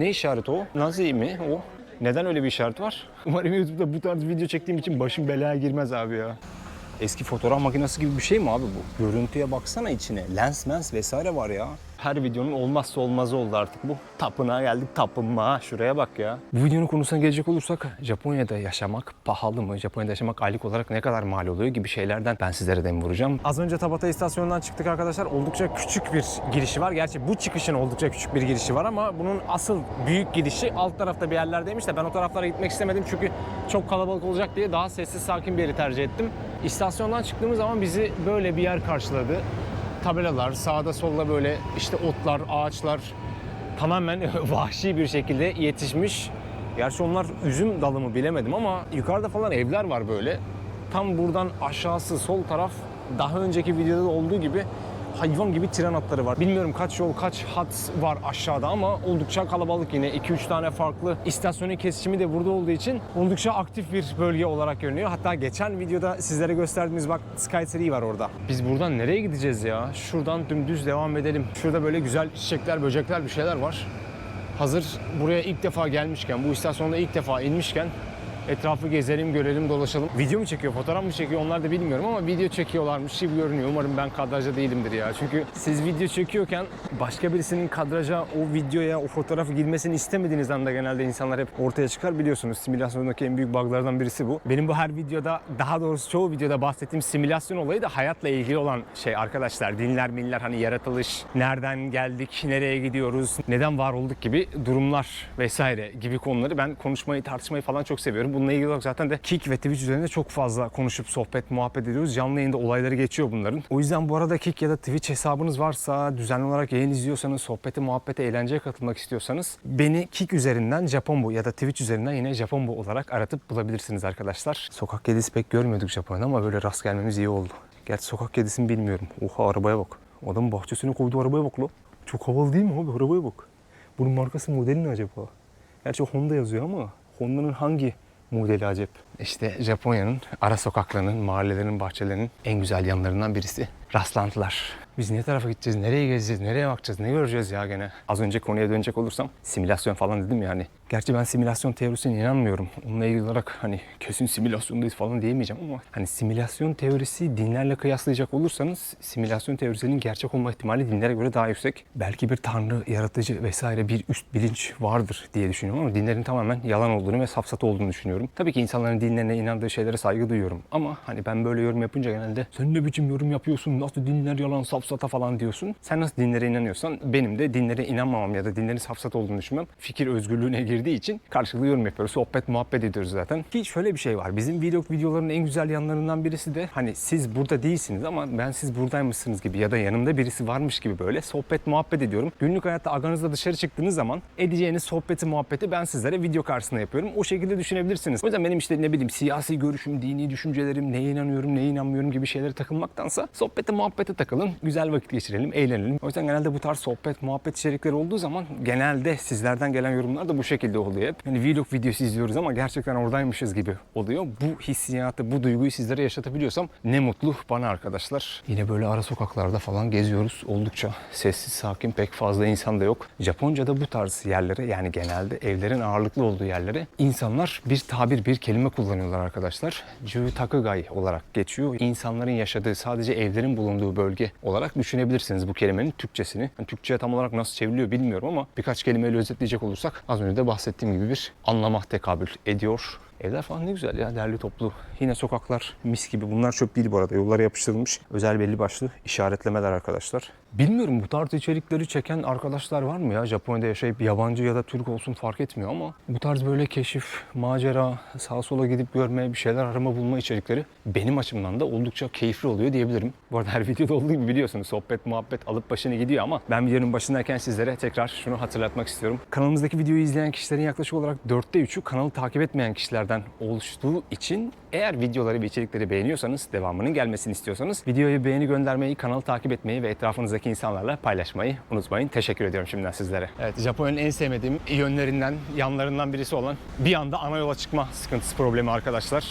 Ne işareti o? Nazi mi o? Neden öyle bir işaret var? Umarım YouTube'da bu tarz video çektiğim için başım belaya girmez abi ya. Eski fotoğraf makinesi gibi bir şey mi abi bu? Görüntüye baksana içine. Lens mens vesaire var ya. Her videonun olmazsa olmazı oldu artık bu. Tapınağa geldik tapınma. Şuraya bak ya. Bu videonun konusuna gelecek olursak Japonya'da yaşamak pahalı mı? Japonya'da yaşamak aylık olarak ne kadar mal oluyor gibi şeylerden ben sizlere dem vuracağım. Az önce Tabata istasyonundan çıktık arkadaşlar. Oldukça küçük bir girişi var. Gerçi bu çıkışın oldukça küçük bir girişi var ama bunun asıl büyük girişi alt tarafta bir yerlerdeymiş de ben o taraflara gitmek istemedim çünkü çok kalabalık olacak diye daha sessiz sakin bir yeri tercih ettim. İstasyondan çıktığımız zaman bizi böyle bir yer karşıladı. Tabelalar, sağda solda böyle işte otlar, ağaçlar tamamen vahşi bir şekilde yetişmiş. Gerçi onlar üzüm dalı mı bilemedim ama yukarıda falan evler var böyle. Tam buradan aşağısı sol taraf daha önceki videoda da olduğu gibi hayvan gibi tren hatları var. Bilmiyorum kaç yol kaç hat var aşağıda ama oldukça kalabalık yine. 2-3 tane farklı istasyonun kesişimi de burada olduğu için oldukça aktif bir bölge olarak görünüyor. Hatta geçen videoda sizlere gösterdiğimiz bak Skytree var orada. Biz buradan nereye gideceğiz ya? Şuradan dümdüz devam edelim. Şurada böyle güzel çiçekler, böcekler bir şeyler var. Hazır buraya ilk defa gelmişken, bu istasyonda ilk defa inmişken etrafı gezelim, görelim, dolaşalım. Video mu çekiyor, fotoğraf mı çekiyor onlar da bilmiyorum ama video çekiyorlarmış gibi görünüyor. Umarım ben kadrajda değilimdir ya. Çünkü siz video çekiyorken başka birisinin kadraja, o videoya, o fotoğrafı girmesini istemediğiniz anda genelde insanlar hep ortaya çıkar biliyorsunuz. Simülasyondaki en büyük buglardan birisi bu. Benim bu her videoda, daha doğrusu çoğu videoda bahsettiğim simülasyon olayı da hayatla ilgili olan şey arkadaşlar. Dinler, miller, hani yaratılış, nereden geldik, nereye gidiyoruz, neden var olduk gibi durumlar vesaire gibi konuları ben konuşmayı, tartışmayı falan çok seviyorum. Bununla ilgili olarak zaten de Kik ve Twitch üzerinde çok fazla konuşup sohbet, muhabbet ediyoruz. Canlı yayında olayları geçiyor bunların. O yüzden bu arada Kik ya da Twitch hesabınız varsa, düzenli olarak yayın izliyorsanız, sohbete, muhabbete, eğlenceye katılmak istiyorsanız beni Kik üzerinden Japonbu ya da Twitch üzerinden yine Japonbu olarak aratıp bulabilirsiniz arkadaşlar. Sokak kedisi pek görmüyorduk Japonya'da ama böyle rast gelmemiz iyi oldu. Gerçi sokak kedisini bilmiyorum. Oha arabaya bak. Adamın bahçesine koyduğu arabaya bak lo. Çok havalı değil mi abi? Arabaya bak. Bunun markası modeli ne acaba? Gerçi Honda yazıyor ama Honda'nın hangi modeli acep? İşte Japonya'nın ara sokaklarının, mahallelerinin, bahçelerinin en güzel yanlarından birisi. Rastlantılar. Biz ne tarafa gideceğiz, nereye gezeceğiz, nereye bakacağız, ne göreceğiz ya gene? Az önce konuya dönecek olursam simülasyon falan dedim yani. Gerçi ben simülasyon teorisine inanmıyorum. Onunla ilgili olarak hani kesin simülasyondayız falan diyemeyeceğim ama hani simülasyon teorisi dinlerle kıyaslayacak olursanız simülasyon teorisinin gerçek olma ihtimali dinlere göre daha yüksek. Belki bir tanrı, yaratıcı vesaire bir üst bilinç vardır diye düşünüyorum ama dinlerin tamamen yalan olduğunu ve safsata olduğunu düşünüyorum. Tabii ki insanların dinlerine inandığı şeylere saygı duyuyorum ama hani ben böyle yorum yapınca genelde sen ne biçim yorum yapıyorsun, nasıl dinler yalan, safsata falan diyorsun. Sen nasıl dinlere inanıyorsan benim de dinlere inanmamam ya da dinlerin safsata olduğunu düşünmem fikir özgürlüğüne girdiği için karşılıklı yorum yapıyoruz. Sohbet muhabbet ediyoruz zaten. Ki şöyle bir şey var. Bizim vlog videolarının en güzel yanlarından birisi de hani siz burada değilsiniz ama ben siz buradaymışsınız gibi ya da yanımda birisi varmış gibi böyle sohbet muhabbet ediyorum. Günlük hayatta aganızla dışarı çıktığınız zaman edeceğiniz sohbeti muhabbeti ben sizlere video karşısında yapıyorum. O şekilde düşünebilirsiniz. O yüzden benim işte ne bileyim siyasi görüşüm, dini düşüncelerim, neye inanıyorum, neye inanmıyorum gibi şeylere takılmaktansa sohbete muhabbete takılın. Güzel vakit geçirelim, eğlenelim. O yüzden genelde bu tarz sohbet, muhabbet içerikleri olduğu zaman genelde sizlerden gelen yorumlar da bu şekilde oluyor hep. Yani vlog videosu izliyoruz ama gerçekten oradaymışız gibi oluyor. Bu hissiyatı, bu duyguyu sizlere yaşatabiliyorsam ne mutlu bana arkadaşlar. Yine böyle ara sokaklarda falan geziyoruz. Oldukça sessiz, sakin, pek fazla insan da yok. Japonca'da bu tarz yerlere yani genelde evlerin ağırlıklı olduğu yerlere insanlar bir tabir, bir kelime kullanıyorlar arkadaşlar. Jutakugai olarak geçiyor. İnsanların yaşadığı, sadece evlerin bulunduğu bölge olarak düşünebilirsiniz bu kelimenin Türkçesini. Yani Türkçe'ye tam olarak nasıl çevriliyor bilmiyorum ama birkaç kelimeyle özetleyecek olursak az önce de bahsettiğim gibi bir anlama tekabül ediyor. Evler falan ne güzel ya derli toplu. Yine sokaklar mis gibi. Bunlar çöp değil bu arada. Yollara yapıştırılmış özel belli başlı işaretlemeler arkadaşlar. Bilmiyorum bu tarz içerikleri çeken arkadaşlar var mı ya? Japonya'da yaşayıp yabancı ya da Türk olsun fark etmiyor ama bu tarz böyle keşif, macera, sağa sola gidip görme, bir şeyler arama bulma içerikleri benim açımdan da oldukça keyifli oluyor diyebilirim. Bu arada her videoda olduğu gibi biliyorsunuz sohbet muhabbet alıp başını gidiyor ama ben videonun başındayken sizlere tekrar şunu hatırlatmak istiyorum. Kanalımızdaki videoyu izleyen kişilerin yaklaşık olarak 4'te 3'ü kanalı takip etmeyen kişilerden oluştuğu için eğer videoları ve içerikleri beğeniyorsanız, devamının gelmesini istiyorsanız videoyu beğeni göndermeyi, kanalı takip etmeyi ve etrafınızdaki insanlarla paylaşmayı unutmayın. Teşekkür ediyorum şimdiden sizlere. Evet, Japonya'nın en sevmediğim yönlerinden, yanlarından birisi olan bir anda ana yola çıkma sıkıntısı problemi arkadaşlar.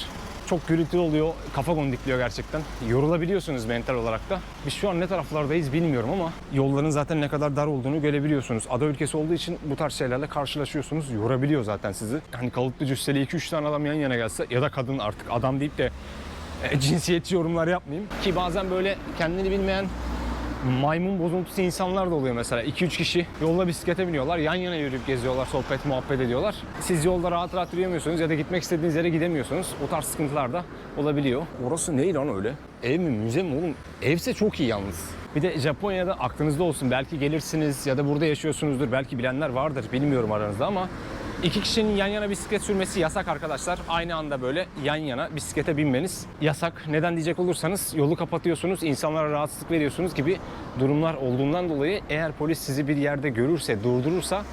Çok gürültülü oluyor. Kafa gondikliyor gerçekten. Yorulabiliyorsunuz mental olarak da. Biz şu an ne taraflardayız bilmiyorum ama yolların zaten ne kadar dar olduğunu görebiliyorsunuz. Ada ülkesi olduğu için bu tarz şeylerle karşılaşıyorsunuz. Yorabiliyor zaten sizi. Hani kalıplı cüsseli 2-3 tane adam yan yana gelse ya da kadın artık adam deyip de e, cinsiyetçi yorumlar yapmayayım. Ki bazen böyle kendini bilmeyen maymun bozuntusu insanlar da oluyor mesela. 2-3 kişi yolda bisiklete biniyorlar. Yan yana yürüyüp geziyorlar, sohbet muhabbet ediyorlar. Siz yolda rahat rahat yürüyemiyorsunuz ya da gitmek istediğiniz yere gidemiyorsunuz. O tarz sıkıntılar da olabiliyor. Orası ne lan öyle? Ev mi, müze mi oğlum? Evse çok iyi yalnız. Bir de Japonya'da aklınızda olsun. Belki gelirsiniz ya da burada yaşıyorsunuzdur. Belki bilenler vardır. Bilmiyorum aranızda ama İki kişinin yan yana bisiklet sürmesi yasak arkadaşlar. Aynı anda böyle yan yana bisiklete binmeniz yasak. Neden diyecek olursanız yolu kapatıyorsunuz, insanlara rahatsızlık veriyorsunuz gibi durumlar olduğundan dolayı eğer polis sizi bir yerde görürse, durdurursa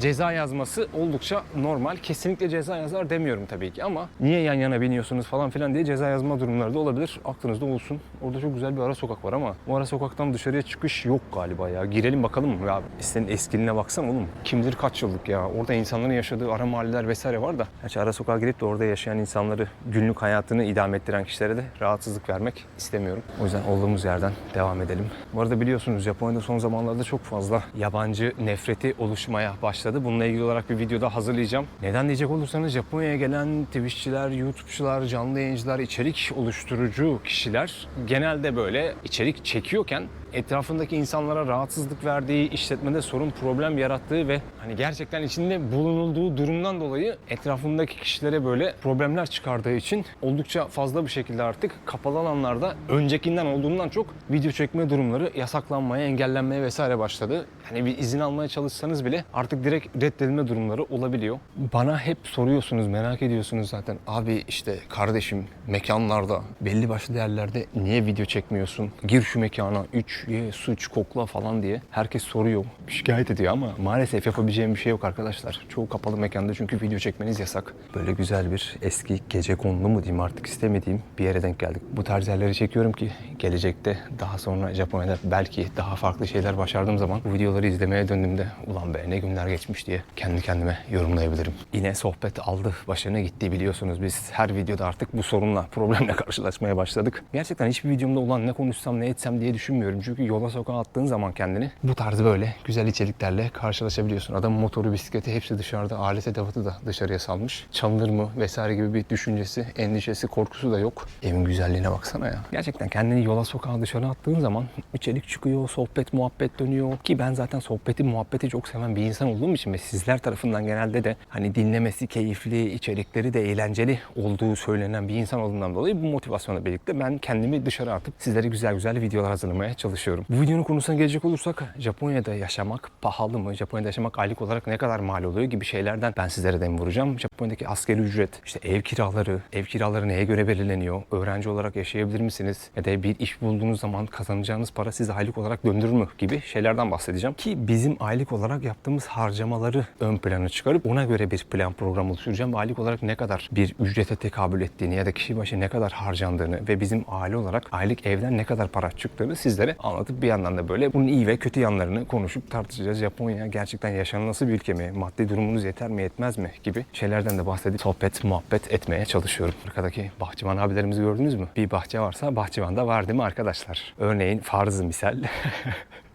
ceza yazması oldukça normal. Kesinlikle ceza yazar demiyorum tabii ki ama niye yan yana biniyorsunuz falan filan diye ceza yazma durumları da olabilir. Aklınızda olsun. Orada çok güzel bir ara sokak var ama o ara sokaktan dışarıya çıkış yok galiba ya. Girelim bakalım mı ya? Senin eskiline baksana oğlum. Kimdir kaç yıllık ya? Orada insanların yaşadığı ara mahalleler vesaire var da. Gerçi ara sokağa girip de orada yaşayan insanları günlük hayatını idame ettiren kişilere de rahatsızlık vermek istemiyorum. O yüzden olduğumuz yerden devam edelim. Bu arada biliyorsunuz Japonya'da son zamanlarda çok fazla yabancı nefreti oluşmaya başladı. Bununla ilgili olarak bir videoda hazırlayacağım. Neden diyecek olursanız Japonya'ya gelen Twitch'çiler, YouTube'çular, canlı yayıncılar, içerik oluşturucu kişiler genelde böyle içerik çekiyorken etrafındaki insanlara rahatsızlık verdiği, işletmede sorun, problem yarattığı ve hani gerçekten içinde bulunulduğu durumdan dolayı etrafındaki kişilere böyle problemler çıkardığı için oldukça fazla bir şekilde artık kapalı alanlarda öncekinden olduğundan çok video çekme durumları yasaklanmaya, engellenmeye vesaire başladı. Yani bir izin almaya çalışsanız bile artık direkt reddedilme durumları olabiliyor. Bana hep soruyorsunuz, merak ediyorsunuz zaten. Abi işte kardeşim mekanlarda, belli başlı yerlerde niye video çekmiyorsun? Gir şu mekana, 3 ye, suç, kokla falan diye herkes soruyor. Şikayet ediyor ama maalesef yapabileceğim bir şey yok arkadaşlar. Çoğu kapalı mekanda çünkü video çekmeniz yasak. Böyle güzel bir eski gece konulu mu diyeyim artık istemediğim bir yere denk geldik. Bu tarz yerleri çekiyorum ki gelecekte daha sonra Japonya'da belki daha farklı şeyler başardığım zaman bu videoları izlemeye döndüğümde ulan be ne günler geçmiş diye kendi kendime yorumlayabilirim. Yine sohbet aldı başına gitti biliyorsunuz biz her videoda artık bu sorunla problemle karşılaşmaya başladık. Gerçekten hiçbir videomda ulan ne konuşsam ne etsem diye düşünmüyorum. Çünkü yola sokağa attığın zaman kendini bu tarz böyle güzel içeriklerle karşılaşabiliyorsun. Adamın motoru, bisikleti hepsi dışarıda. Alet edevatı da dışarıya salmış. Çalınır mı vesaire gibi bir düşüncesi, endişesi, korkusu da yok. Evin güzelliğine baksana ya. Gerçekten kendini yola sokağa dışarı attığın zaman içerik çıkıyor, sohbet muhabbet dönüyor. Ki ben zaten sohbeti muhabbeti çok seven bir insan olduğum için ve sizler tarafından genelde de hani dinlemesi keyifli, içerikleri de eğlenceli olduğu söylenen bir insan olduğundan dolayı bu motivasyonla birlikte ben kendimi dışarı atıp sizlere güzel güzel videolar hazırlamaya çalışıyorum. Bu videonun konusuna gelecek olursak Japonya'da yaşamak pahalı mı? Japonya'da yaşamak aylık olarak ne kadar mal oluyor gibi şeylerden ben sizlere dem vuracağım. Japonya'daki asgari ücret, işte ev kiraları, ev kiraları neye göre belirleniyor? Öğrenci olarak yaşayabilir misiniz? Ya da bir iş bulduğunuz zaman kazanacağınız para sizi aylık olarak döndürür mü? Gibi şeylerden bahsedeceğim. Ki bizim aylık olarak yaptığımız harcamaları ön plana çıkarıp ona göre bir plan program oluşturacağım. Ve aylık olarak ne kadar bir ücrete tekabül ettiğini ya da kişi başı ne kadar harcandığını ve bizim aile olarak aylık evden ne kadar para çıktığını sizlere anlatıp bir yandan da böyle bunun iyi ve kötü yanlarını konuşup tartışacağız. Japonya gerçekten yaşanılası bir ülke mi? Maddi durumunuz yeter mi yetmez mi? gibi şeylerden de bahsedip sohbet muhabbet etmeye çalışıyorum. Arkadaki bahçıvan abilerimizi gördünüz mü? Bir bahçe varsa bahçıvan da var değil mi arkadaşlar? Örneğin farzı misal.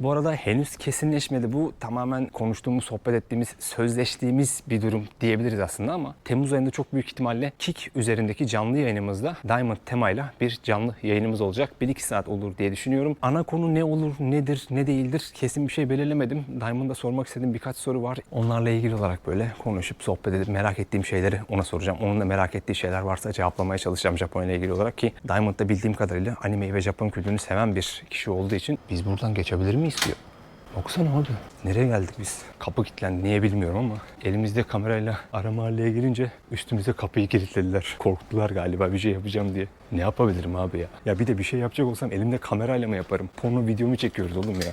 Bu arada henüz kesinleşmedi. Bu tamamen konuştuğumuz, sohbet ettiğimiz, sözleştiğimiz bir durum diyebiliriz aslında ama Temmuz ayında çok büyük ihtimalle Kik üzerindeki canlı yayınımızda Diamond temayla bir canlı yayınımız olacak. 1-2 saat olur diye düşünüyorum. Ana konu ne olur, nedir, ne değildir kesin bir şey belirlemedim. Diamond'a sormak istediğim birkaç soru var. Onlarla ilgili olarak böyle konuşup sohbet edip merak ettiğim şeyleri ona soracağım. Onun da merak ettiği şeyler varsa cevaplamaya çalışacağım Japonya ile ilgili olarak ki Diamond'da bildiğim kadarıyla animeyi ve Japon kültürünü seven bir kişi olduğu için biz buradan geçebilir miyiz diyor. Baksana abi. Nereye geldik biz? Kapı kilitlendi. Niye bilmiyorum ama elimizde kamerayla ara mahalleye girince üstümüze kapıyı kilitlediler. Korktular galiba bir şey yapacağım diye. Ne yapabilirim abi ya? Ya bir de bir şey yapacak olsam elimde kamerayla mı yaparım? Porno videomu çekiyoruz oğlum ya.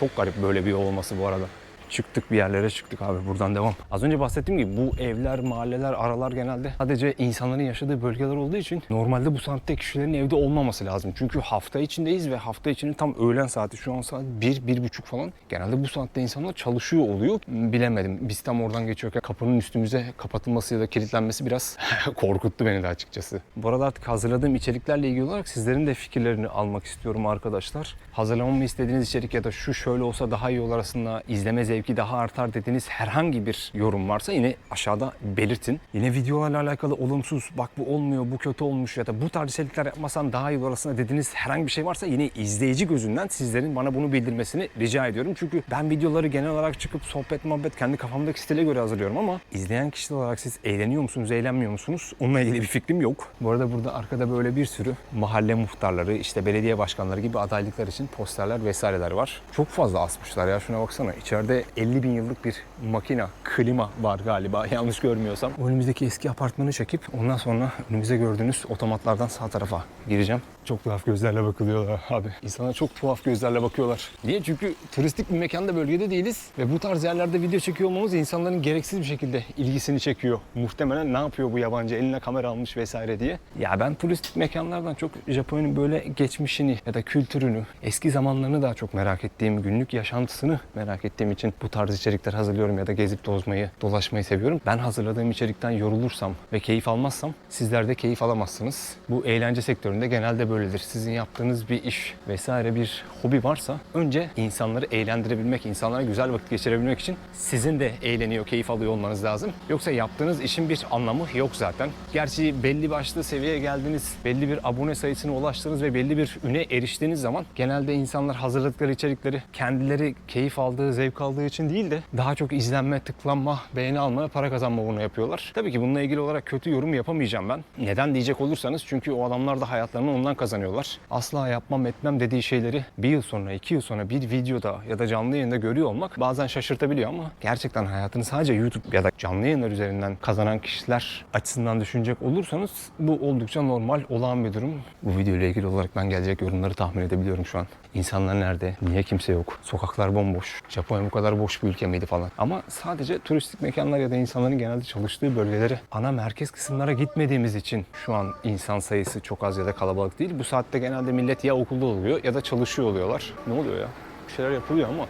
Çok garip böyle bir olması bu arada. Çıktık bir yerlere çıktık abi buradan devam. Az önce bahsettiğim gibi bu evler, mahalleler, aralar genelde sadece insanların yaşadığı bölgeler olduğu için normalde bu saatte kişilerin evde olmaması lazım. Çünkü hafta içindeyiz ve hafta içinin tam öğlen saati şu an saat 1 bir, buçuk falan. Genelde bu saatte insanlar çalışıyor oluyor. Bilemedim. Biz tam oradan geçiyorken kapının üstümüze kapatılması ya da kilitlenmesi biraz korkuttu beni de açıkçası. Bu arada artık hazırladığım içeriklerle ilgili olarak sizlerin de fikirlerini almak istiyorum arkadaşlar. Hazırlamamı istediğiniz içerik ya da şu şöyle olsa daha iyi olur arasında izleme zevki daha artar dediğiniz herhangi bir yorum varsa yine aşağıda belirtin. Yine videolarla alakalı olumsuz bak bu olmuyor bu kötü olmuş ya da bu tarz içerikler yapmasan daha iyi olur arasında dediğiniz herhangi bir şey varsa yine izleyici gözünden sizlerin bana bunu bildirmesini rica ediyorum. Çünkü ben videoları genel olarak çıkıp sohbet muhabbet kendi kafamdaki stile göre hazırlıyorum ama izleyen kişiler olarak siz eğleniyor musunuz eğlenmiyor musunuz onunla ilgili bir fikrim yok. Bu arada burada arkada böyle bir sürü mahalle muhtarları işte belediye başkanları gibi adaylıklar için posterler vesaireler var. Çok fazla asmışlar ya şuna baksana. İçeride 50 bin yıllık bir makina, klima var galiba yanlış görmüyorsam. Önümüzdeki eski apartmanı çekip ondan sonra önümüzde gördüğünüz otomatlardan sağ tarafa gireceğim. Çok tuhaf gözlerle bakılıyorlar abi. İnsana çok tuhaf gözlerle bakıyorlar. Niye? Çünkü turistik bir mekanda bölgede değiliz ve bu tarz yerlerde video çekiyor olmamız insanların gereksiz bir şekilde ilgisini çekiyor. Muhtemelen ne yapıyor bu yabancı eline kamera almış vesaire diye. Ya ben turistik mekanlardan çok Japonya'nın böyle geçmişini ya da kültürünü, eski zamanlarını daha çok merak ettiğim, günlük yaşantısını merak ettiğim için bu tarz içerikler hazırlıyorum ya da gezip tozmayı, dolaşmayı seviyorum. Ben hazırladığım içerikten yorulursam ve keyif almazsam sizler de keyif alamazsınız. Bu eğlence sektöründe genelde böyledir. Sizin yaptığınız bir iş vesaire bir hobi varsa önce insanları eğlendirebilmek, insanlara güzel vakit geçirebilmek için sizin de eğleniyor, keyif alıyor olmanız lazım. Yoksa yaptığınız işin bir anlamı yok zaten. Gerçi belli başlı seviyeye geldiniz, belli bir abone sayısına ulaştınız ve belli bir üne eriştiğiniz zaman genelde insanlar hazırladıkları içerikleri kendileri keyif aldığı, zevk aldığı için değil de daha çok izlenme, tıklanma, beğeni alma, para kazanma bunu yapıyorlar. Tabii ki bununla ilgili olarak kötü yorum yapamayacağım ben. Neden diyecek olursanız çünkü o adamlar da hayatlarını ondan kazanıyorlar. Asla yapmam etmem dediği şeyleri bir yıl sonra, iki yıl sonra bir videoda ya da canlı yayında görüyor olmak bazen şaşırtabiliyor ama gerçekten hayatını sadece YouTube ya da canlı yayınlar üzerinden kazanan kişiler açısından düşünecek olursanız bu oldukça normal olağan bir durum. Bu video ile ilgili olarak ben gelecek yorumları tahmin edebiliyorum şu an. İnsanlar nerede? Niye kimse yok? Sokaklar bomboş. Japonya bu kadar boş bir ülke miydi falan. Ama sadece turistik mekanlar ya da insanların genelde çalıştığı bölgelere ana merkez kısımlara gitmediğimiz için şu an insan sayısı çok az ya da kalabalık değil. Bu saatte genelde millet ya okulda oluyor ya da çalışıyor oluyorlar. Ne oluyor ya? Bir şeyler yapılıyor ama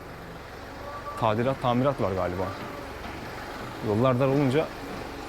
tadilat, tamirat var galiba. Yollar dar olunca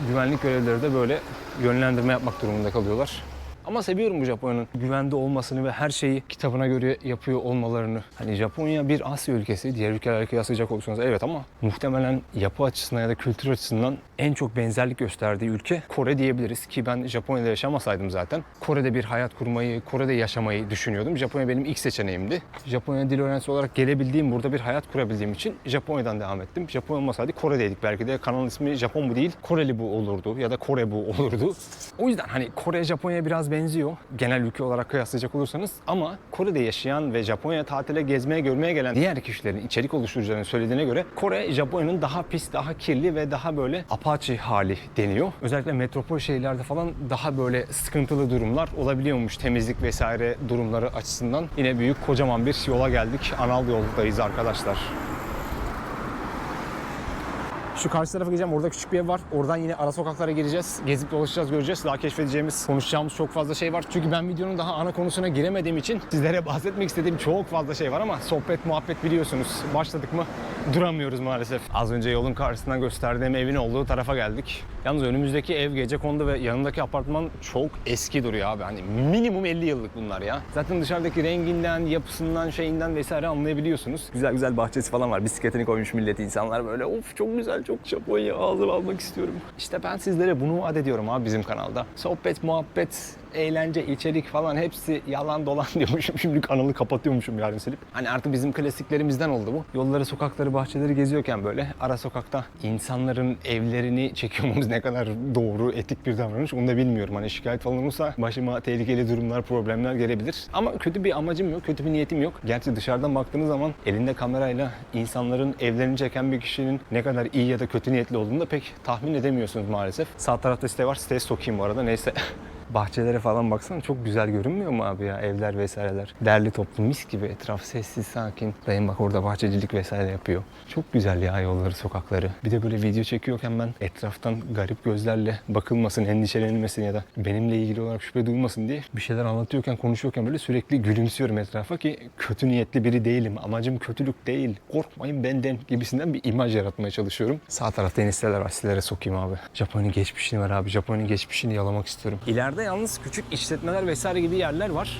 güvenlik görevlileri de böyle yönlendirme yapmak durumunda kalıyorlar. Ama seviyorum bu Japonya'nın güvende olmasını ve her şeyi kitabına göre yapıyor olmalarını. Hani Japonya bir Asya ülkesi. Diğer ülkelerle kıyaslayacak olursanız evet ama muhtemelen yapı açısından ya da kültür açısından en çok benzerlik gösterdiği ülke Kore diyebiliriz. Ki ben Japonya'da yaşamasaydım zaten Kore'de bir hayat kurmayı, Kore'de yaşamayı düşünüyordum. Japonya benim ilk seçeneğimdi. Japonya dil öğrencisi olarak gelebildiğim, burada bir hayat kurabildiğim için Japonya'dan devam ettim. Japonya olmasaydı Kore'deydik. Belki de kanalın ismi Japon bu değil, Koreli bu olurdu ya da Kore bu olurdu. O yüzden hani Kore Japonya biraz benziyor genel ülke olarak kıyaslayacak olursanız ama Kore'de yaşayan ve Japonya tatile gezmeye görmeye gelen diğer kişilerin içerik oluşturucularının söylediğine göre Kore Japonya'nın daha pis, daha kirli ve daha böyle apaçi hali deniyor. Özellikle metropol şehirlerde falan daha böyle sıkıntılı durumlar olabiliyormuş temizlik vesaire durumları açısından. Yine büyük kocaman bir yola geldik. Anal yoldayız arkadaşlar. Şu karşı tarafa gideceğim. Orada küçük bir ev var. Oradan yine ara sokaklara gireceğiz. Gezip dolaşacağız, göreceğiz. Daha keşfedeceğimiz, konuşacağımız çok fazla şey var. Çünkü ben videonun daha ana konusuna giremediğim için sizlere bahsetmek istediğim çok fazla şey var ama sohbet, muhabbet biliyorsunuz. Başladık mı duramıyoruz maalesef. Az önce yolun karşısından gösterdiğim evin olduğu tarafa geldik. Yalnız önümüzdeki ev gece kondu ve yanındaki apartman çok eski duruyor abi. Hani minimum 50 yıllık bunlar ya. Zaten dışarıdaki renginden, yapısından, şeyinden vesaire anlayabiliyorsunuz. Güzel güzel bahçesi falan var. Bisikletini koymuş millet insanlar böyle of çok güzel çok Japonya ağzıma almak istiyorum. İşte ben sizlere bunu vaat ediyorum abi bizim kanalda. Sohbet, muhabbet, eğlence, içerik falan hepsi yalan dolan diyormuşum. Şimdi kanalı kapatıyormuşum yarın silip. Hani artık bizim klasiklerimizden oldu bu. Yolları, sokakları, bahçeleri geziyorken böyle ara sokakta insanların evlerini çekiyormamız ne kadar doğru, etik bir davranış onu da bilmiyorum. Hani şikayet falan olursa başıma tehlikeli durumlar, problemler gelebilir. Ama kötü bir amacım yok, kötü bir niyetim yok. Gerçi dışarıdan baktığınız zaman elinde kamerayla insanların evlerini çeken bir kişinin ne kadar iyi ya da kötü niyetli olduğunu da pek tahmin edemiyorsunuz maalesef. Sağ tarafta site var. Siteye sokayım bu arada. Neyse. Bahçelere falan baksana çok güzel görünmüyor mu abi ya evler vesaireler. Derli toplu mis gibi etraf sessiz sakin. Dayım bak orada bahçecilik vesaire yapıyor. Çok güzel ya yolları sokakları. Bir de böyle video çekiyorken ben etraftan garip gözlerle bakılmasın, endişelenilmesin ya da benimle ilgili olarak şüphe duyulmasın diye bir şeyler anlatıyorken, konuşuyorken böyle sürekli gülümsüyorum etrafa ki kötü niyetli biri değilim. Amacım kötülük değil. Korkmayın benden gibisinden bir imaj yaratmaya çalışıyorum. Sağ tarafta enişteler var. Sokayım abi. Japonya'nın geçmişini var abi. Japonya'nın geçmişini yalamak istiyorum. İleride yalnız küçük işletmeler vesaire gibi yerler var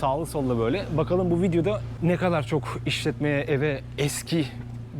sağlı sollu böyle. Bakalım bu videoda ne kadar çok işletmeye, eve, eski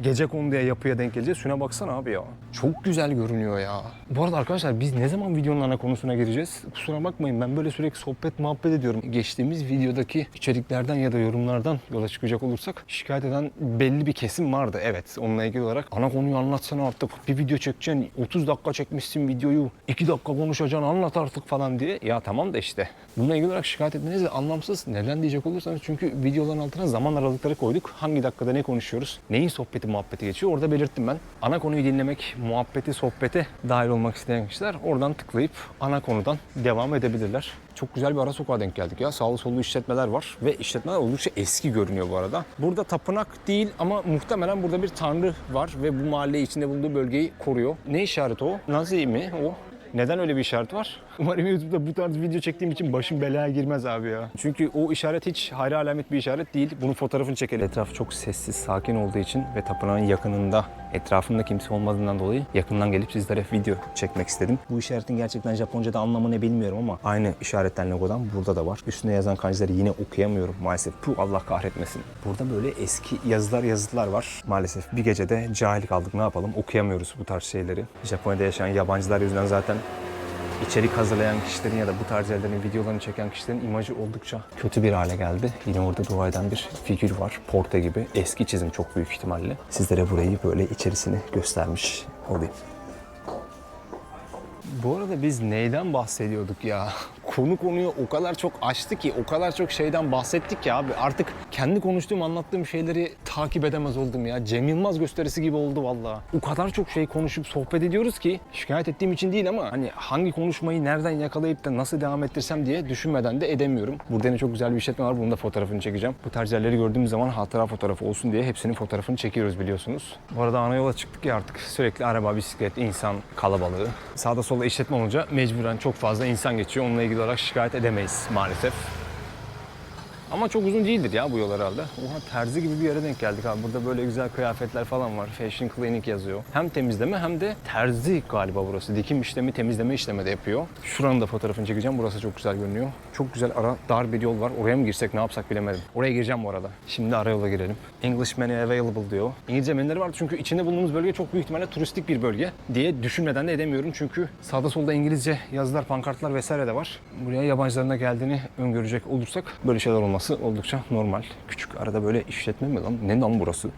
gece konduya yapıya denk geleceğiz. Şuna baksana abi ya. Çok güzel görünüyor ya. Bu arada arkadaşlar biz ne zaman videonun ana konusuna gireceğiz? Kusura bakmayın ben böyle sürekli sohbet muhabbet ediyorum. Geçtiğimiz videodaki içeriklerden ya da yorumlardan yola çıkacak olursak şikayet eden belli bir kesim vardı. Evet onunla ilgili olarak ana konuyu anlatsana artık. Bir video çekeceksin 30 dakika çekmişsin videoyu. 2 dakika konuşacaksın anlat artık falan diye. Ya tamam da işte. Bununla ilgili olarak şikayet etmeniz de anlamsız. Neden diyecek olursanız çünkü videoların altına zaman aralıkları koyduk. Hangi dakikada ne konuşuyoruz? Neyin sohbeti muhabbeti geçiyor? Orada belirttim ben. Ana konuyu dinlemek, muhabbeti, sohbete dahil olmak isteyen kişiler oradan tıklayıp ana konudan devam edebilirler. Çok güzel bir ara sokağa denk geldik ya. Sağlı sollu işletmeler var ve işletmeler oldukça eski görünüyor bu arada. Burada tapınak değil ama muhtemelen burada bir tanrı var ve bu mahalle içinde bulunduğu bölgeyi koruyor. Ne işareti o? Nazi mi o? Neden öyle bir işaret var? Umarım YouTube'da bu tarz video çektiğim için başım belaya girmez abi ya. Çünkü o işaret hiç hayra alamet bir işaret değil. Bunun fotoğrafını çekelim. Etraf çok sessiz, sakin olduğu için ve tapınağın yakınında, etrafında kimse olmadığından dolayı yakından gelip sizlere video çekmek istedim. Bu işaretin gerçekten Japonca'da anlamı ne bilmiyorum ama aynı işaretten logodan burada da var. Üstüne yazan kanjileri yine okuyamıyorum maalesef. Puh Allah kahretmesin. Burada böyle eski yazılar yazılar var. Maalesef bir gecede cahil kaldık ne yapalım okuyamıyoruz bu tarz şeyleri. Japonya'da yaşayan yabancılar yüzünden zaten içerik hazırlayan kişilerin ya da bu tarz yerlerin videolarını çeken kişilerin imajı oldukça kötü bir hale geldi. Yine orada dua eden bir figür var. Porte gibi. Eski çizim çok büyük ihtimalle. Sizlere burayı böyle içerisini göstermiş olayım. Bu arada biz neyden bahsediyorduk ya? Konu konuyu o kadar çok açtı ki, o kadar çok şeyden bahsettik ki abi. Artık kendi konuştuğum, anlattığım şeyleri takip edemez oldum ya. Cem Yılmaz gösterisi gibi oldu vallahi. O kadar çok şey konuşup sohbet ediyoruz ki, şikayet ettiğim için değil ama hani hangi konuşmayı nereden yakalayıp da nasıl devam ettirsem diye düşünmeden de edemiyorum. Burada yine çok güzel bir işletme var. Bunun da fotoğrafını çekeceğim. Bu tarz yerleri gördüğümüz zaman hatıra fotoğrafı olsun diye hepsinin fotoğrafını çekiyoruz biliyorsunuz. Bu arada ana yola çıktık ya artık. Sürekli araba, bisiklet, insan kalabalığı. Sağda solda işletme olunca mecburen çok fazla insan geçiyor. Onunla ilgili olarak şikayet edemeyiz maalesef. Ama çok uzun değildir ya bu yol herhalde. Oha terzi gibi bir yere denk geldik abi. Burada böyle güzel kıyafetler falan var. Fashion Clinic yazıyor. Hem temizleme hem de terzi galiba burası. Dikim işlemi, temizleme işlemi de yapıyor. Şuranın da fotoğrafını çekeceğim. Burası çok güzel görünüyor. Çok güzel ara dar bir yol var. Oraya mı girsek ne yapsak bilemedim. Oraya gireceğim bu arada. Şimdi ara yola girelim. English menu available diyor. İngilizce menüleri var çünkü içinde bulunduğumuz bölge çok büyük ihtimalle turistik bir bölge diye düşünmeden de edemiyorum. Çünkü sağda solda İngilizce yazılar, pankartlar vesaire de var. Buraya yabancıların da geldiğini öngörecek olursak böyle şeyler olması oldukça normal. Küçük arada böyle işletme mi lan? Ne lan burası?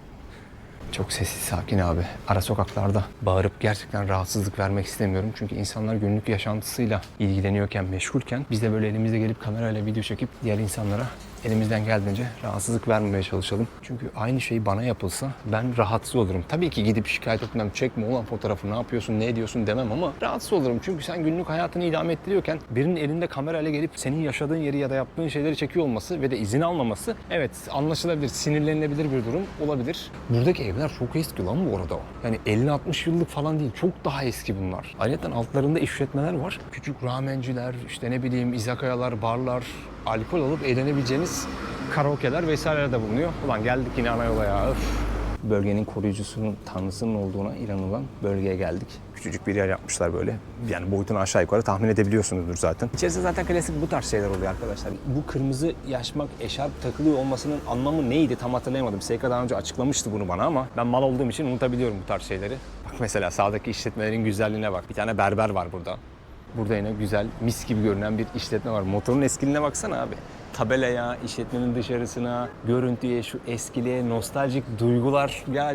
Çok sessiz sakin abi. Ara sokaklarda bağırıp gerçekten rahatsızlık vermek istemiyorum. Çünkü insanlar günlük yaşantısıyla ilgileniyorken, meşgulken biz de böyle elimizde gelip kamerayla video çekip diğer insanlara elimizden geldiğince rahatsızlık vermemeye çalışalım. Çünkü aynı şey bana yapılsa ben rahatsız olurum. Tabii ki gidip şikayet etmem, çekme olan fotoğrafı ne yapıyorsun, ne ediyorsun demem ama rahatsız olurum. Çünkü sen günlük hayatını idame ettiriyorken birinin elinde kamerayla gelip senin yaşadığın yeri ya da yaptığın şeyleri çekiyor olması ve de izin almaması evet anlaşılabilir, sinirlenilebilir bir durum olabilir. Buradaki evler çok eski lan bu arada. Yani 50-60 yıllık falan değil. Çok daha eski bunlar. Ayrıca altlarında işletmeler var. Küçük ramenciler, işte ne bileyim izakayalar, barlar, alkol alıp eğlenebileceğiniz karaoke'ler vesaireler de bulunuyor. Ulan geldik yine ana yola ya. Öf. Bölgenin koruyucusunun, tanrısının olduğuna inanılan bölgeye geldik. Küçücük bir yer yapmışlar böyle. Yani boyutunu aşağı yukarı tahmin edebiliyorsunuzdur zaten. İçerisinde zaten klasik bu tarz şeyler oluyor arkadaşlar. Bu kırmızı yaşmak, eşarp takılıyor olmasının anlamı neydi tam hatırlayamadım. Seyka daha önce açıklamıştı bunu bana ama ben mal olduğum için unutabiliyorum bu tarz şeyleri. Bak mesela sağdaki işletmelerin güzelliğine bak. Bir tane berber var burada. Burada yine güzel, mis gibi görünen bir işletme var. Motorun eskiliğine baksana abi. Tabelaya, işletmenin dışarısına, görüntüye, şu eskiliğe, nostaljik duygular. Ya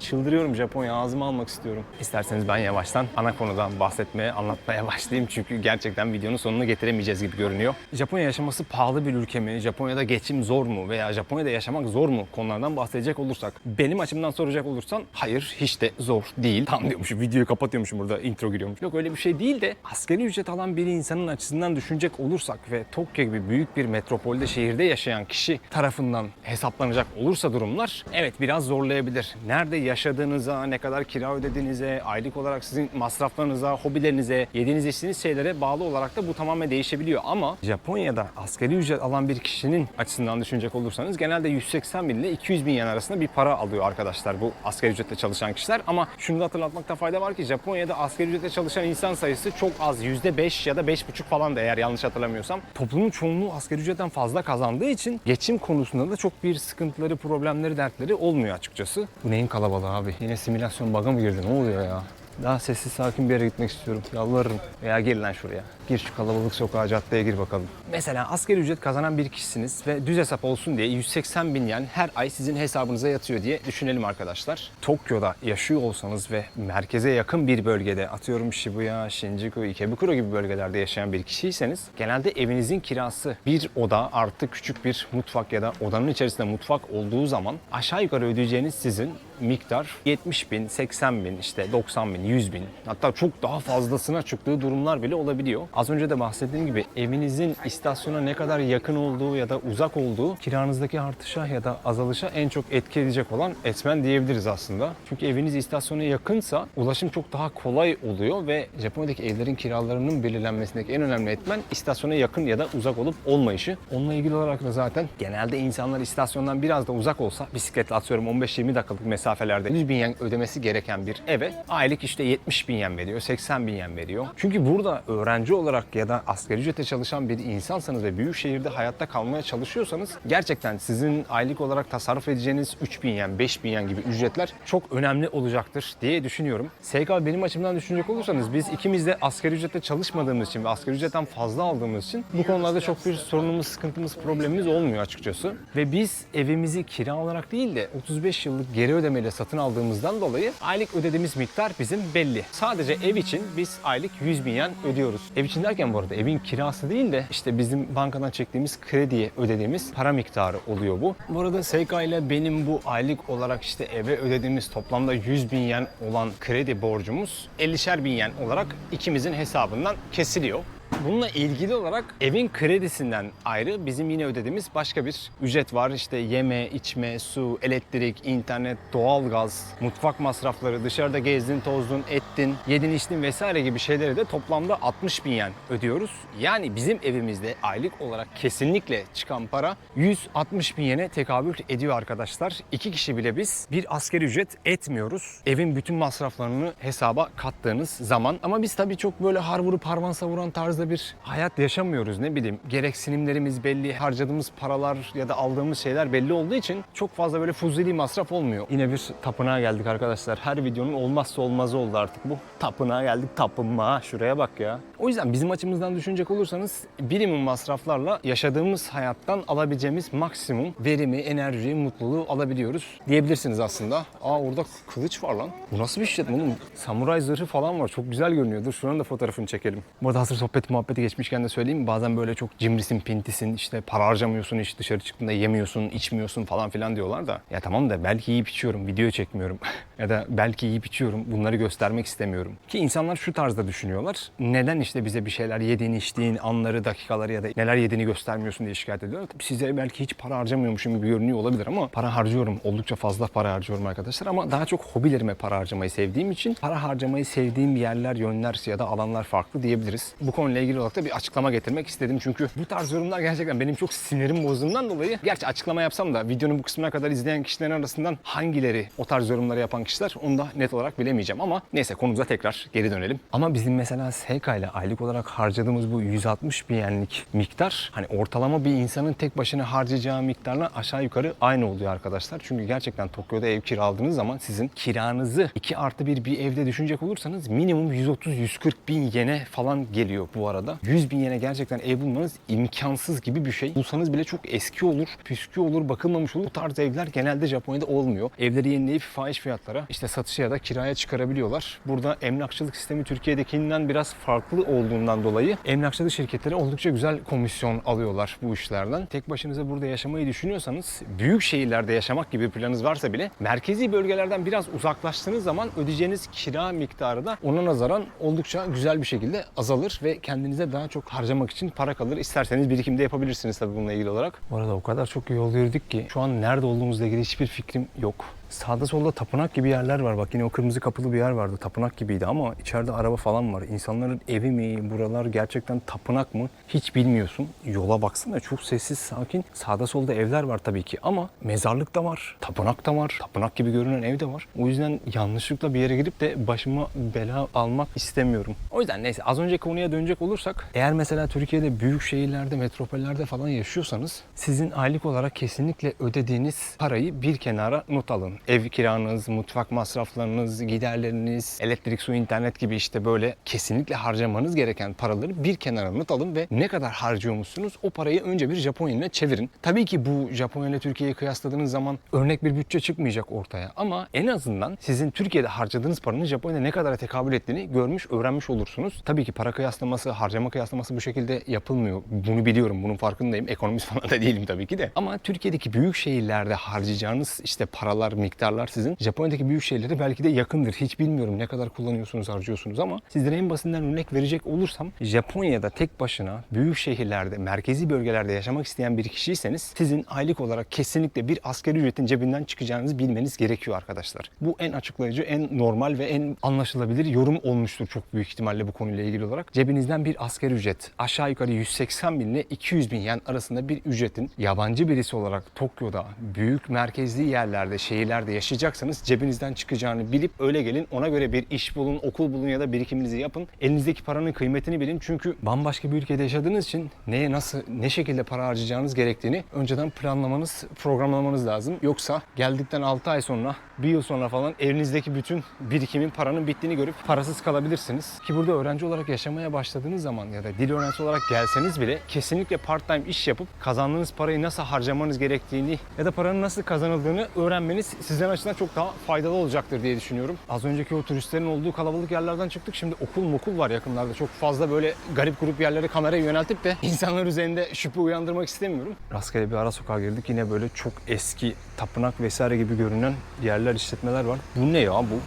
çıldırıyorum Japonya ağzıma almak istiyorum. İsterseniz ben yavaştan ana konudan bahsetmeye, anlatmaya başlayayım. Çünkü gerçekten videonun sonunu getiremeyeceğiz gibi görünüyor. Japonya yaşaması pahalı bir ülke mi? Japonya'da geçim zor mu? Veya Japonya'da yaşamak zor mu? Konulardan bahsedecek olursak. Benim açımdan soracak olursan hayır hiç de zor değil. Tam diyormuşum videoyu kapatıyormuşum burada intro giriyormuş. Yok öyle bir şey değil de asgari ücret alan bir insanın açısından düşünecek olursak ve Tokyo gibi büyük bir metropolde şehirde yaşayan kişi tarafından hesaplanacak olursa durumlar evet biraz zorlayabilir. Nerede yaşadığınıza, ne kadar kira ödediğinize, aylık olarak sizin masraflarınıza, hobilerinize, yediğiniz içtiğiniz şeylere bağlı olarak da bu tamamen değişebiliyor. Ama Japonya'da asgari ücret alan bir kişinin açısından düşünecek olursanız genelde 180 bin ile 200 bin yen arasında bir para alıyor arkadaşlar bu asgari ücretle çalışan kişiler. Ama şunu da hatırlatmakta fayda var ki Japonya'da asgari ücretle çalışan insan sayısı çok az. %5 ya da 5,5 falan da eğer yanlış hatırlamıyorsam. Toplumun çoğunluğu asgari ücretten fazla kazandığı için geçim konusunda da çok bir sıkıntıları, problemleri, dertleri olmuyor açıkçası. Bu neyin kalabalığı abi? Yine simülasyon bug'a mı girdi? Ne oluyor ya? Daha sessiz sakin bir yere gitmek istiyorum. Yalvarırım. Veya gir lan şuraya. Gir şu kalabalık sokağa, caddeye gir bakalım. Mesela asgari ücret kazanan bir kişisiniz ve düz hesap olsun diye 180 bin yen her ay sizin hesabınıza yatıyor diye düşünelim arkadaşlar. Tokyo'da yaşıyor olsanız ve merkeze yakın bir bölgede atıyorum Shibuya, Shinjuku, Ikebukuro gibi bölgelerde yaşayan bir kişiyseniz genelde evinizin kirası bir oda artı küçük bir mutfak ya da odanın içerisinde mutfak olduğu zaman aşağı yukarı ödeyeceğiniz sizin miktar 70 bin, 80 bin, işte 90 bin, 100 bin hatta çok daha fazlasına çıktığı durumlar bile olabiliyor. Az önce de bahsettiğim gibi evinizin istasyona ne kadar yakın olduğu ya da uzak olduğu kiranızdaki artışa ya da azalışa en çok etki edecek olan etmen diyebiliriz aslında. Çünkü eviniz istasyona yakınsa ulaşım çok daha kolay oluyor ve Japonya'daki evlerin kiralarının belirlenmesindeki en önemli etmen istasyona yakın ya da uzak olup olmayışı. Onunla ilgili olarak da zaten genelde insanlar istasyondan biraz da uzak olsa bisikletle atıyorum 15-20 dakikalık mesafelerde 100 bin yen ödemesi gereken bir eve aylık işte 70 bin yen veriyor, 80 bin yen veriyor. Çünkü burada öğrenci olarak ya da asgari ücrete çalışan bir insansanız ve büyük şehirde hayatta kalmaya çalışıyorsanız gerçekten sizin aylık olarak tasarruf edeceğiniz 3 bin yen, 5 bin yen gibi ücretler çok önemli olacaktır diye düşünüyorum. SK benim açımdan düşünecek olursanız biz ikimiz de asgari ücrette çalışmadığımız için ve asgari ücretten fazla aldığımız için bu konularda çok bir sorunumuz, sıkıntımız, problemimiz olmuyor açıkçası. Ve biz evimizi kira olarak değil de 35 yıllık geri ödemeyle satın aldığımızdan dolayı aylık ödediğimiz miktar bizim belli. Sadece ev için biz aylık 100 bin yen ödüyoruz. Ev için derken bu arada evin kirası değil de işte bizim bankadan çektiğimiz krediye ödediğimiz para miktarı oluyor bu. Bu arada SK ile benim bu aylık olarak işte eve ödediğimiz toplamda 100 bin yen olan kredi borcumuz 50'şer bin yen olarak ikimizin hesabından kesiliyor. Bununla ilgili olarak evin kredisinden ayrı bizim yine ödediğimiz başka bir ücret var. İşte yeme, içme, su, elektrik, internet, doğalgaz, mutfak masrafları, dışarıda gezdin, tozdun, ettin, yedin, içtin vesaire gibi şeyleri de toplamda 60 bin yen ödüyoruz. Yani bizim evimizde aylık olarak kesinlikle çıkan para 160 bin yene tekabül ediyor arkadaşlar. İki kişi bile biz bir asgari ücret etmiyoruz. Evin bütün masraflarını hesaba kattığınız zaman. Ama biz tabii çok böyle har vurup harman savuran tarzda bir hayat yaşamıyoruz ne bileyim. Gereksinimlerimiz belli, harcadığımız paralar ya da aldığımız şeyler belli olduğu için çok fazla böyle fuzuli masraf olmuyor. Yine bir tapınağa geldik arkadaşlar. Her videonun olmazsa olmazı oldu artık bu. Tapınağa geldik tapınma. Şuraya bak ya. O yüzden bizim açımızdan düşünecek olursanız birimum masraflarla yaşadığımız hayattan alabileceğimiz maksimum verimi, enerjiyi, mutluluğu alabiliyoruz diyebilirsiniz aslında. Aa orada kılıç var lan. Bu nasıl bir işletme oğlum? Samuray zırhı falan var. Çok güzel görünüyor. Dur şuranın da fotoğrafını çekelim. Bu arada hazır sohbet muhabbeti geçmişken de söyleyeyim. Bazen böyle çok cimrisin, pintisin, işte para harcamıyorsun, hiç dışarı çıktığında yemiyorsun, içmiyorsun falan filan diyorlar da. Ya tamam da belki yiyip içiyorum, video çekmiyorum. ya da belki yiyip içiyorum, bunları göstermek istemiyorum. Ki insanlar şu tarzda düşünüyorlar. Neden işte bize bir şeyler yediğin, içtiğin anları, dakikaları ya da neler yediğini göstermiyorsun diye şikayet ediyorlar. Tabii size belki hiç para harcamıyormuşum gibi görünüyor olabilir ama para harcıyorum. Oldukça fazla para harcıyorum arkadaşlar ama daha çok hobilerime para harcamayı sevdiğim için para harcamayı sevdiğim yerler, yönler ya da alanlar farklı diyebiliriz. Bu konuyla ilgili olarak da bir açıklama getirmek istedim. Çünkü bu tarz yorumlar gerçekten benim çok sinirim bozduğundan dolayı gerçi açıklama yapsam da videonun bu kısmına kadar izleyen kişilerin arasından hangileri o tarz yorumları yapan kişiler onu da net olarak bilemeyeceğim ama neyse konumuza tekrar geri dönelim. Ama bizim mesela SK ile aylık olarak harcadığımız bu 160 bin yenlik miktar hani ortalama bir insanın tek başına harcayacağı miktarla aşağı yukarı aynı oluyor arkadaşlar. Çünkü gerçekten Tokyo'da ev kiraladığınız zaman sizin kiranızı 2 artı 1 bir evde düşünecek olursanız minimum 130-140 bin yene falan geliyor bu arada. 100 bin yene gerçekten ev bulmanız imkansız gibi bir şey. Bulsanız bile çok eski olur, püskü olur, bakılmamış olur. Bu tarz evler genelde Japonya'da olmuyor. Evleri yenileyip fahiş fiyatlara işte satışa ya da kiraya çıkarabiliyorlar. Burada emlakçılık sistemi Türkiye'dekinden biraz farklı olduğundan dolayı emlakçılık şirketleri oldukça güzel komisyon alıyorlar bu işlerden. Tek başınıza burada yaşamayı düşünüyorsanız büyük şehirlerde yaşamak gibi planınız varsa bile merkezi bölgelerden biraz uzaklaştığınız zaman ödeyeceğiniz kira miktarı da ona nazaran oldukça güzel bir şekilde azalır ve kendinize daha çok harcamak için para kalır. İsterseniz birikimde yapabilirsiniz tabii bununla ilgili olarak. Bu arada o kadar çok yol yürüdük ki şu an nerede olduğumuzla ilgili hiçbir fikrim yok. Sağda solda tapınak gibi yerler var. Bak yine o kırmızı kapılı bir yer vardı. Tapınak gibiydi ama içeride araba falan var. İnsanların evi mi? Buralar gerçekten tapınak mı? Hiç bilmiyorsun. Yola baksana çok sessiz, sakin. Sağda solda evler var tabii ki ama mezarlık da var. Tapınak da var. Tapınak gibi görünen ev de var. O yüzden yanlışlıkla bir yere gidip de başıma bela almak istemiyorum. O yüzden neyse az önceki konuya dönecek olursak eğer mesela Türkiye'de büyük şehirlerde, metropollerde falan yaşıyorsanız sizin aylık olarak kesinlikle ödediğiniz parayı bir kenara not alın. Ev kiranız, mutfak masraflarınız, giderleriniz, elektrik, su, internet gibi işte böyle kesinlikle harcamanız gereken paraları bir kenara not alın ve ne kadar harcıyormuşsunuz o parayı önce bir Japon yenine çevirin. Tabii ki bu Japonya ile Türkiye'yi kıyasladığınız zaman örnek bir bütçe çıkmayacak ortaya ama en azından sizin Türkiye'de harcadığınız paranın Japonya'da ne kadara tekabül ettiğini görmüş, öğrenmiş olursunuz. Tabii ki para kıyaslaması, harcama kıyaslaması bu şekilde yapılmıyor. Bunu biliyorum, bunun farkındayım. Ekonomist falan da değilim tabii ki de. Ama Türkiye'deki büyük şehirlerde harcayacağınız işte paralar, miktarlar sizin Japonya'daki büyük şehirlere belki de yakındır. Hiç bilmiyorum ne kadar kullanıyorsunuz, harcıyorsunuz ama sizlere en basitinden örnek verecek olursam Japonya'da tek başına büyük şehirlerde, merkezi bölgelerde yaşamak isteyen bir kişiyseniz sizin aylık olarak kesinlikle bir asgari ücretin cebinden çıkacağınızı bilmeniz gerekiyor arkadaşlar. Bu en açıklayıcı, en normal ve en anlaşılabilir yorum olmuştur çok büyük ihtimalle bu konuyla ilgili olarak. Cebinizden bir asgari ücret aşağı yukarı 180 bin ile 200 bin yen arasında bir ücretin yabancı birisi olarak Tokyo'da büyük merkezli yerlerde, şehirlerde yaşayacaksanız cebinizden çıkacağını bilip öyle gelin. Ona göre bir iş bulun, okul bulun ya da birikiminizi yapın. Elinizdeki paranın kıymetini bilin. Çünkü bambaşka bir ülkede yaşadığınız için neye nasıl, ne şekilde para harcayacağınız gerektiğini önceden planlamanız, programlamanız lazım. Yoksa geldikten 6 ay sonra, bir yıl sonra falan elinizdeki bütün birikimin, paranın bittiğini görüp parasız kalabilirsiniz. Ki burada öğrenci olarak yaşamaya başladığınız zaman ya da dil öğrencisi olarak gelseniz bile kesinlikle part-time iş yapıp kazandığınız parayı nasıl harcamanız gerektiğini ya da paranın nasıl kazanıldığını öğrenmeniz sizden açısından çok daha faydalı olacaktır diye düşünüyorum. Az önceki o turistlerin olduğu kalabalık yerlerden çıktık. Şimdi okul mokul var yakınlarda. Çok fazla böyle garip grup yerlere kamerayı yöneltip de insanlar üzerinde şüphe uyandırmak istemiyorum. Rastgele bir ara sokağa girdik. Yine böyle çok eski tapınak vesaire gibi görünen yerler, işletmeler var. Bu ne ya bu?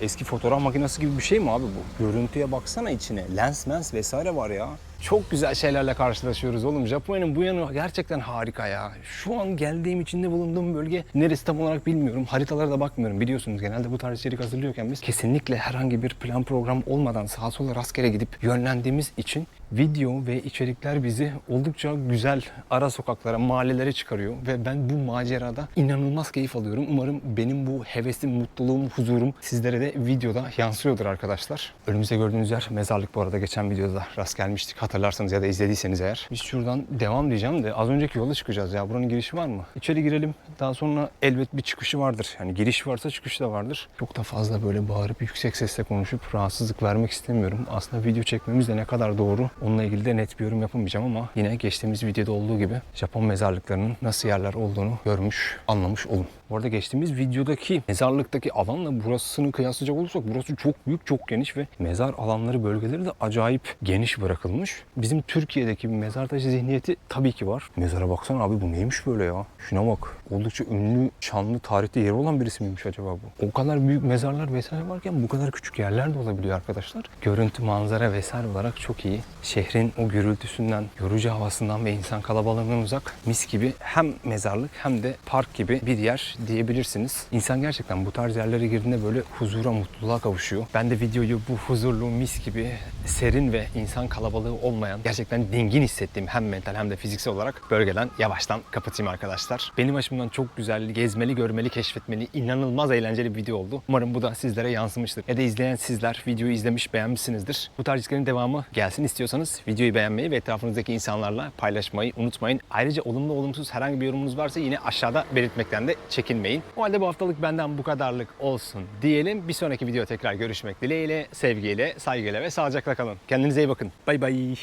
Eski fotoğraf makinesi gibi bir şey mi abi bu? Görüntüye baksana içine. Lens mens vesaire var ya. Çok güzel şeylerle karşılaşıyoruz oğlum. Japonya'nın bu yanı gerçekten harika ya. Şu an geldiğim içinde bulunduğum bölge neresi tam olarak bilmiyorum. Haritalara da bakmıyorum. Biliyorsunuz genelde bu tarz içerik hazırlıyorken biz kesinlikle herhangi bir plan program olmadan sağa sola rastgele gidip yönlendiğimiz için video ve içerikler bizi oldukça güzel ara sokaklara, mahallelere çıkarıyor ve ben bu macerada inanılmaz keyif alıyorum. Umarım benim bu hevesim, mutluluğum, huzurum sizlere de videoda yansıyordur arkadaşlar. Önümüzde gördüğünüz yer mezarlık bu arada geçen videoda rast gelmiştik hatırlarsanız ya da izlediyseniz eğer. Biz şuradan devam diyeceğim de az önceki yola çıkacağız ya. Buranın girişi var mı? İçeri girelim. Daha sonra elbet bir çıkışı vardır. Yani giriş varsa çıkış da vardır. Çok da fazla böyle bağırıp yüksek sesle konuşup rahatsızlık vermek istemiyorum. Aslında video çekmemiz de ne kadar doğru onunla ilgili de net bir yorum yapamayacağım ama yine geçtiğimiz videoda olduğu gibi Japon mezarlıklarının nasıl yerler olduğunu görmüş, anlamış olun. Bu arada geçtiğimiz videodaki mezarlıktaki alanla burasını kıyaslayacak olursak burası çok büyük, çok geniş ve mezar alanları, bölgeleri de acayip geniş bırakılmış. Bizim Türkiye'deki bir mezar taşı zihniyeti tabii ki var. Mezara baksana abi bu neymiş böyle ya? Şuna bak. Oldukça ünlü, şanlı, tarihte yeri olan birisi miymiş acaba bu? O kadar büyük mezarlar vesaire varken bu kadar küçük yerler de olabiliyor arkadaşlar. Görüntü, manzara vesaire olarak çok iyi. Şehrin o gürültüsünden, yorucu havasından ve insan kalabalığından uzak mis gibi hem mezarlık hem de park gibi bir yer diyebilirsiniz. İnsan gerçekten bu tarz yerlere girdiğinde böyle huzura, mutluluğa kavuşuyor. Ben de videoyu bu huzurlu, mis gibi serin ve insan kalabalığı olmayan, gerçekten dingin hissettiğim hem mental hem de fiziksel olarak bölgeden yavaştan kapatayım arkadaşlar. Benim açımdan çok güzel, gezmeli, görmeli, keşfetmeli, inanılmaz eğlenceli bir video oldu. Umarım bu da sizlere yansımıştır. Ya da izleyen sizler videoyu izlemiş, beğenmişsinizdir. Bu tarz içeriklerin devamı gelsin istiyorsanız videoyu beğenmeyi ve etrafınızdaki insanlarla paylaşmayı unutmayın. Ayrıca olumlu olumsuz herhangi bir yorumunuz varsa yine aşağıda belirtmekten de çekinmeyin. Çekinmeyin. O halde bu haftalık benden bu kadarlık olsun diyelim. Bir sonraki video tekrar görüşmek dileğiyle, sevgiyle, saygıyla ve sağlıcakla kalın. Kendinize iyi bakın. Bay bay.